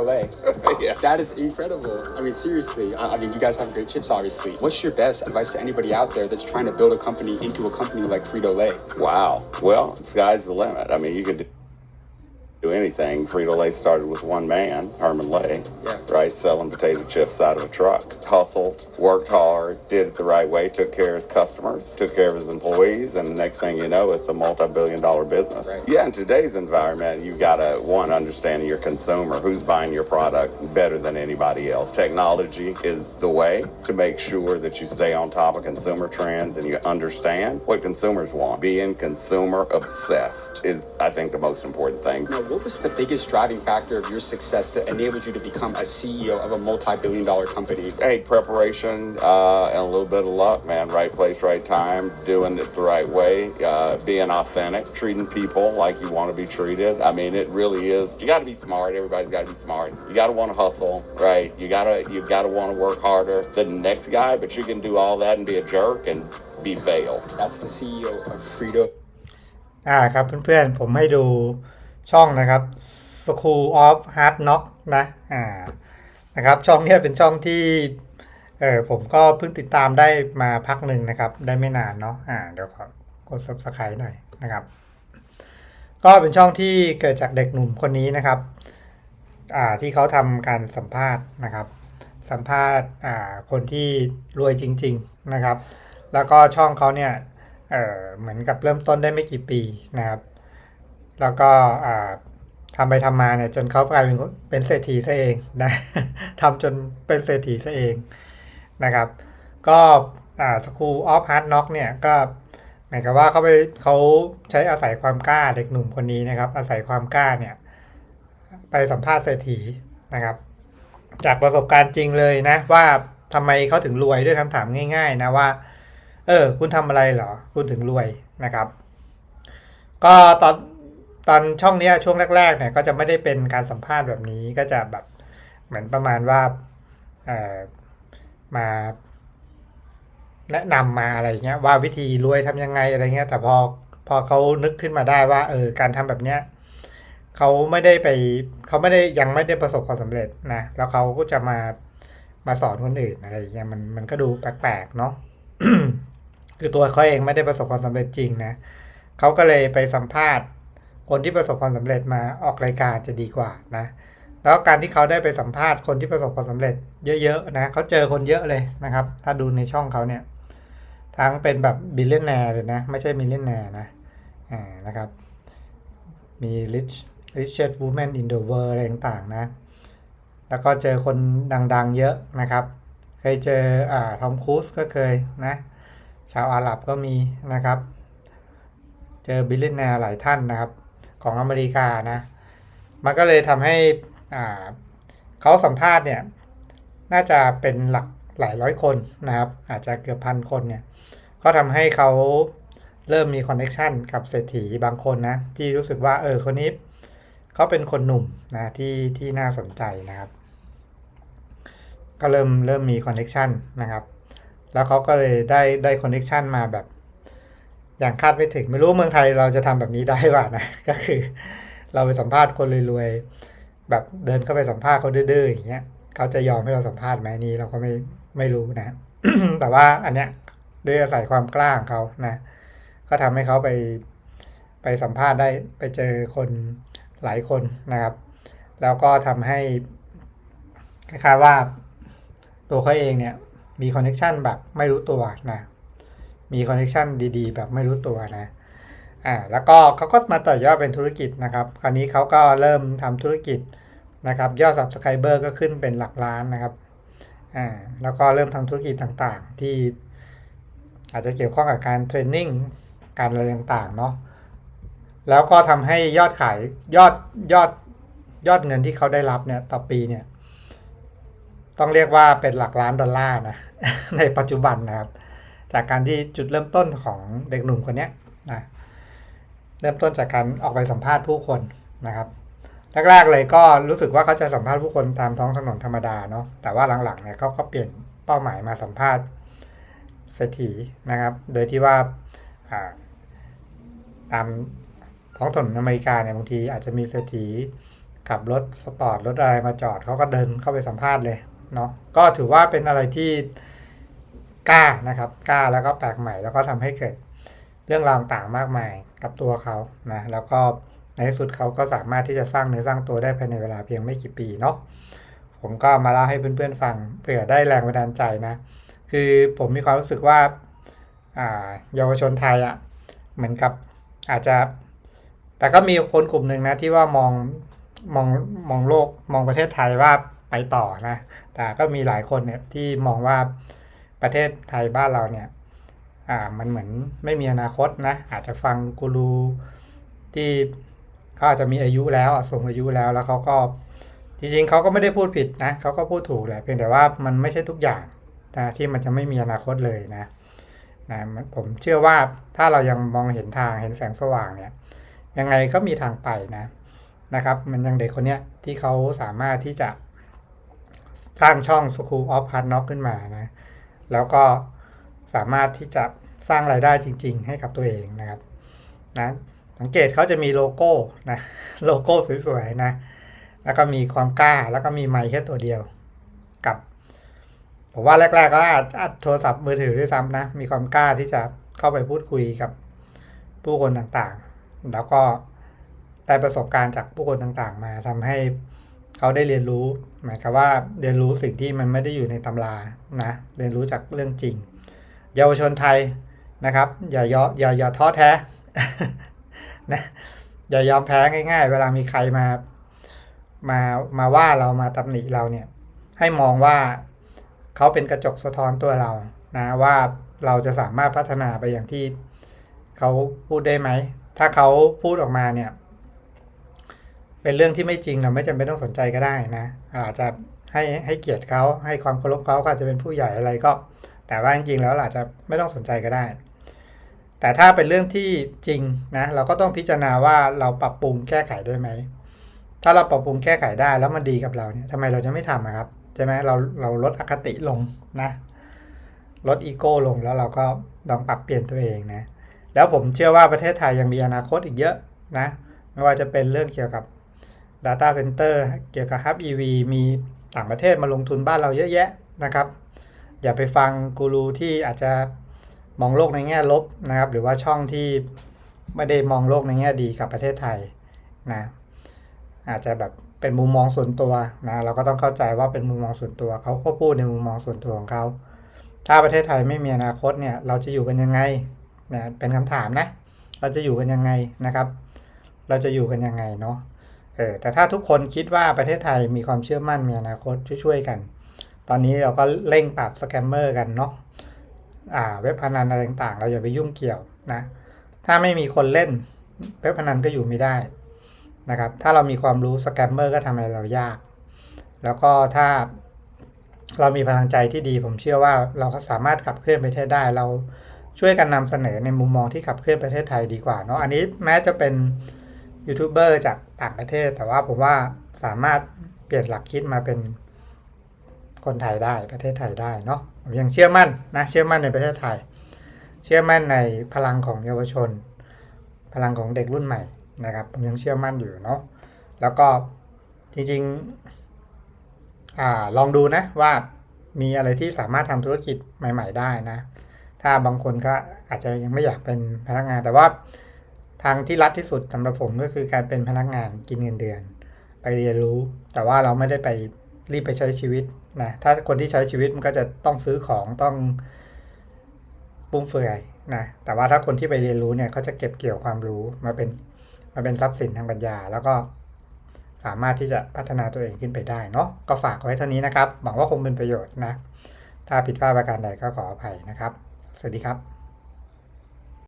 LA. Yeah. That is incredible. I mean, seriously. I, I mean, you guys have great chips, obviously. What's your best advice to anybody out there that's trying to build a company into a company like Frito Lay? Wow. Well, sky's the limit. I mean, you could do anything. Frito Lay started with one man, Herman Lay, Yeah. right, selling potato chips out of a truck. Hustled, worked hard, did it the right way, took care of his customers, took care of his employees, and the next thing you know, it's a multi-billion dollar business. Right. Yeah, in today's environment, you've gotta one understand your consumer, who's buying your product better than anybody else. Technology is the way to make sure that you stay on top of consumer trends and you understand what consumers want. Being consumer obsessed is, I think, the most important thing. Now, what was the biggest driving factor of your success that enabled you to become a CEO of a multi-billion dollar company? Hey, preparation uh, and a little bit of luck, man. Right place, right time, doing it the right way, uh, being authentic, treating people like you want to be treated. I mean, it really is. You got to be smart. Everybody's got to be smart. You got to want to hustle, right? You gotta you gotta want to work harder than the next guy, but you can do all that and be a jerk and be failed. That's the CEO of Frito อ่าครับเพื่อนๆ ผมให้ดู ช่องนะครับ School of Hard Knock นะอ่านะครับช่องนี้เป็นช่องที่เออผมก็เพิ่งติดตามได้มาพักหนึ่งนะครับ ได้ไม่นานเนาะอ่าเดี๋ยวขอกด subscribe หน่อยนะครับ ก็เป็นช่องที่เกิดจากเด็กหนุ่มคนนี้นะครับอ่าที่เขาทำการสัมภาษณ์นะครับ สัมภาษณ์อ่าคนที่รวยจริง ๆนะครับ แล้วก็ช่องเขาเนี่ยเออเหมือนกับเริ่มต้นได้ไม่กี่ปีนะครับ แล้วก็ทำไปทำมาเนี่ยจนเขากลายเป็นคนเป็นเศรษฐีซะเองนะทำจนเป็นเศรษฐีซะเองนะครับ ก็อ่า School of Hard Knock เนี่ยก็หมายความว่าเขาไปเขาใช้อาศัยความกล้าเด็กหนุ่มคนนี้นะครับ อาศัยความกล้าเนี่ย ไปสัมภาษณ์เศรษฐีนะครับ จากประสบการณ์จริงเลยนะ ว่าทำไมเขาถึงรวยด้วยคำถามง่าย ๆ นะว่า เออ คุณทำอะไรเหรอ คุณถึงรวยนะครับ ก็ตอน ตอนช่องเนี้ยช่วงแรกๆเนี่ยก็จะไม่ได้เป็นการสัมภาษณ์แบบนี้ก็จะแบบเหมือนประมาณว่าเออมาแนะนำมาอะไรเงี้ยว่าวิธีรวยทำยังไงอะไรเงี้ย แต่พอพอเขานึกขึ้นมาได้ว่า เออการทำแบบเนี้ยเขาไม่ได้ไปเขาไม่ได้ยังไม่ได้ประสบความสำเร็จนะแล้วเขาก็จะมามาสอนคนอื่นอะไรเงี้ยมันมันก็ดูแปลกๆเนาะคือตัวเขาเองไม่ได้ประสบความสำเร็จจริงนะเขาก็เลยไปสัมภาษณ์ คนที่ประสบความสำเร็จมาออกรายการจะดีกว่านะ แล้วการที่เขาได้ไปสัมภาษณ์คนที่ประสบความสำเร็จเยอะๆนะเขาเจอคนเยอะเลยนะครับ ถ้าดูในช่องเขาเนี่ย ทั้งเป็นแบบบิลเลนแนร์เลยนะ ไม่ใช่มิลเลนแนร์นะอ่านะครับมี rich richest woman in the world อะไรต่างๆนะ แล้วก็เจอคนดังๆเยอะนะครับ เคยเจออ่าทอมครูซก็เคยนะ ชาวอาหรับก็มีนะครับ เจอบิลเลนแนร์หลายท่านนะครับ ของอเมริกานะ มันก็เลยทำให้เขาสัมภาษณ์เนี่ยน่าจะเป็นหลักหลายร้อยคนนะครับ อาจจะเกือบพันคนเนี่ย ก็ทำให้เขาเริ่มมีคอนเน c t ชันกับเศรษฐีบางคนนะ ที่รู้สึกว่าเออคนนี้เขาเป็นคนหนุ่มนะที่ที่น่าสนใจนะครับ ก็เริ่มเริ่มมีคอนเน c t ชันนะครับ แล้วเขาก็เลยได้ได้คอนเน c t ชันมาแบบ อย่างคาดไม่ถึง ไม่รู้เมืองไทยเราจะทำแบบนี้ได้ป่ะนะ ก็คือ เราไปสัมภาษณ์คนรวยๆแบบเดินเข้าไปสัมภาษณ์เขาดื้อๆอย่างเงี้ยเขาจะยอมให้เราสัมภาษณ์ไหมนี่เราก็ไม่ไม่รู้นะ แต่ว่าอันเนี้ยด้วยอาศัยความกล้าของเขานะ ก็ทำให้เขาไปไปสัมภาษณ์ได้ไปเจอคนหลายคนนะครับ แล้วก็ทำให้คล้ายๆว่าตัวเขาเองเนี่ยมีคอนเน c t ชันแบบไม่รู้ตัวนะ มีคอนเน c t ชันดีๆ แบบไม่รู้ตัวนะอ่าแล้วก็เขาก็มาต่อยอดเป็นธุรกิจนะครับ คราวนี้เขาก็เริ่มทำธุรกิจนะครับยอด subscriber ก็ขึ้นเป็นหลักล้านนะครับอ่าแล้วก็เริ่มทำธุรกิจต่างๆ ที่อาจจะเกี่ยวข้องกับการเทรนนิ่งการอะไรต่างๆเนาะแล้วก็ทำให้ยอดขายยอดยอดยอดเงินที่เขาได้รับเนี่ยต่อปีเนี่ย ต้องเรียกว่าเป็นหลักล้านดอลลาร์นะในปัจจุบันนะครับ จากการที่จุดเริ่มต้นของเด็กหนุ่มคนนี้นะเริ่มต้นจากการออกไปสัมภาษณ์ผู้คนนะครับแรกๆเลยก็รู้สึกว่าเขาจะสัมภาษณ์ผู้คนตามท้องถนนธรรมดาเนาะแต่ว่าหลังๆเนี่ยเขาก็เปลี่ยนเป้าหมายมาสัมภาษณ์เศรษฐีนะครับ โดยที่ว่าตามท้องถนนอเมริกาเนี่ยบางทีอาจจะมีเศรษฐีขับรถสปอร์ตรถอะไรมาจอดเขาก็เดินเข้าไปสัมภาษณ์เลยเนาะก็ถือว่าเป็นอะไรที่ กล้านะครับกล้าแล้วก็แปลกใหม่แล้วก็ทำให้เกิดเรื่องราวต่างมากมายกับตัวเขานะแล้วก็ในที่สุดเขาก็สามารถที่จะสร้างเนื้อสร้างตัวได้ภายในเวลาเพียงไม่กี่ปีเนาะผมก็มาเล่าให้เพื่อนๆฟังเผื่อได้แรงบันดาลใจนะ คือผมมีความรู้สึกว่าอ่าเยาวชนไทยอะ่ะเหมือนกับอาจจะ แต่ก็มีคนกลุ่มหนึ่งนะที่ว่ามองมองมองโลกมองประเทศไทยว่าไปต่อนะ แต่ก็มีหลายคนเนี่ยที่มองว่า ประเทศไทยบ้านเราเนี่ยมันเหมือนไม่มีอนาคตนะ อาจจะฟังกูรูที่เขาอาจจะมีอายุแล้วสูงอายุแล้วแล้วเขาก็จริงๆเขาก็ไม่ได้พูดผิดนะเขาก็พูดถูกแหละเพียงแต่ว่ามันไม่ใช่ทุกอย่างนะที่มันจะไม่มีอนาคตเลยนะนะผมเชื่อว่าถ้าเรายังมองเห็นทางเห็นแสงสว่างเนี่ยยังไงก็มีทางไปนะนะครับ มันยังเด็กคนเนี้ยที่เขาสามารถที่จะสร้างช่อง School of Hard Knock ขึ้นมานะ แล้วก็สามารถที่จะสร้างรายได้จริง ๆ ให้กับตัวเองนะครับนะสังเกตเขาจะมีโลโก้นะโลโก้สวยๆนะ แล้วก็มีความกล้าแล้วก็มีไมค์แค่ตัวเดียวกับผมว่าแรก ๆ ก็อาจอาจโทรศัพท์มือถือด้วยซ้ำนะ มีความกล้าที่จะเข้าไปพูดคุยกับผู้คนต่างๆ แล้วก็ได้ประสบการณ์จากผู้คนต่างๆ มาทำให้ เขาได้เรียนรู้ หมายความว่าเรียนรู้สิ่งที่มันไม่ได้อยู่ในตำรานะเรียนรู้จากเรื่องจริง เยาวชนไทยนะครับ อย่าย่ออย่าอย่าท้อแท้นะอย่ายอมแพ้ง่าย ๆ เวลามีใครมามามาว่าเรามาตำหนิเราเนี่ย ให้มองว่าเขาเป็นกระจกสะท้อนตัวเรานะว่าเราจะสามารถพัฒนาไปอย่างที่เขาพูดได้ไหม ถ้าเขาพูดออกมาเนี่ย เป็นเรื่องที่ไม่จริงเราไม่จำเป็นต้องสนใจก็ได้นะ อาจจะให้ให้เกียรติเขาให้ความเคารพเขาเขาอาจจะเป็นผู้ใหญ่อะไรก็ แต่ว่าจริงๆแล้วอาจจะไม่ต้องสนใจก็ได้ แต่ถ้าเป็นเรื่องที่จริงนะเราก็ต้องพิจารณาว่าเราปรับปรุงแก้ไขได้ไหมถ้าเราปรับปรุงแก้ไขได้แล้วมันดีกับเราเนี่ยทำไมเราจะไม่ทำครับใช่ไหมเราเราลดอคติลงนะลดอีโก้ลงแล้วเราก็ลองปรับเปลี่ยนตัวเองนะแล้วผมเชื่อว่าประเทศไทยยังมีอนาคตอีกเยอะนะไม่ว่าจะเป็นเรื่องเกี่ยวกับ Data Center เกี่ยวกับ Hub EV มีต่างประเทศมาลงทุนบ้านเราเยอะแยะนะครับ อย่าไปฟังกูรูที่อาจจะมองโลกในแง่ลบนะครับ หรือว่าช่องที่ไม่ได้มองโลกในแง่ดีกับประเทศไทยนะอาจจะแบบเป็นมุมมองส่วนตัวนะเราก็ต้องเข้าใจว่าเป็นมุมมองส่วนตัวเขาก็พูดในมุมมองส่วนตัวของเขาถ้าประเทศไทยไม่มีอนาคตเนี่ยเราจะอยู่กันยังไงนะเป็นคำถามนะ เราจะอยู่กันยังไงนะครับ เราจะอยู่กันยังไงเนาะ เออแต่ถ้าทุกคนคิดว่าประเทศไทยมีความเชื่อมั่นมีอนาคตช่วยๆกัน ตอนนี้เราก็เร่งปราบสแกมเมอร์กันเนาะอ่าเว็บพนันอะไรต่างๆ เราอย่าไปยุ่งเกี่ยวนะ ถ้าไม่มีคนเล่นเว็บพนันก็อยู่ไม่ได้นะครับ ถ้าเรามีความรู้สแกมเมอร์ก็ทำอะไรเรายาก แล้วก็ถ้าเรามีพลังใจที่ดี ผมเชื่อว่าเราก็สามารถขับเคลื่อนประเทศได้ เราช่วยกันนำเสนอในมุมมองที่ขับเคลื่อนประเทศไทยดีกว่าเนาะ อันนี้แม้จะเป็น ยูทูบเบอร์จากต่างประเทศ แต่ว่าผมว่าสามารถเปลี่ยนหลักคิดมาเป็นคนไทยได้ประเทศไทยได้เนาะผมยังเชื่อมั่นนะเชื่อมั่นในประเทศไทย เชื่อมั่นในพลังของเยาวชน พลังของเด็กรุ่นใหม่นะครับ ผมยังเชื่อมั่นอยู่เนาะแล้วก็จริงๆอลองดูนะว่ามีอะไรที่สามารถทำธุรกิจใหม่ ๆ ได้นะ ถ้าบางคนก็อาจจะยังไม่อยากเป็นพนักงานแต่ว่า ทางที่รัดที่สุดสำหรับผมก็คือการเป็นพนักงานกินเงินเดือน ไปเรียนรู้ แต่ว่าเราไม่ได้ไปรีบไปใช้ชีวิตนะถ้าคนที่ใช้ชีวิตมันก็จะต้องซื้อของต้องฟุ่มเฟือยนะแต่ว่าถ้าคนที่ไปเรียนรู้เนี่ยเขาจะเก็บเกี่ยวความรู้มาเป็นมาเป็นทรัพย์สินทางปัญญา แล้วก็สามารถที่จะพัฒนาตัวเองขึ้นไปได้เนาะก็ฝากไว้เท่านี้นะครับหวังว่าคงเป็นประโยชน์นะ ถ้าผิดพลาดประการใดก็ขออภัยนะครับ สวัสดีครับ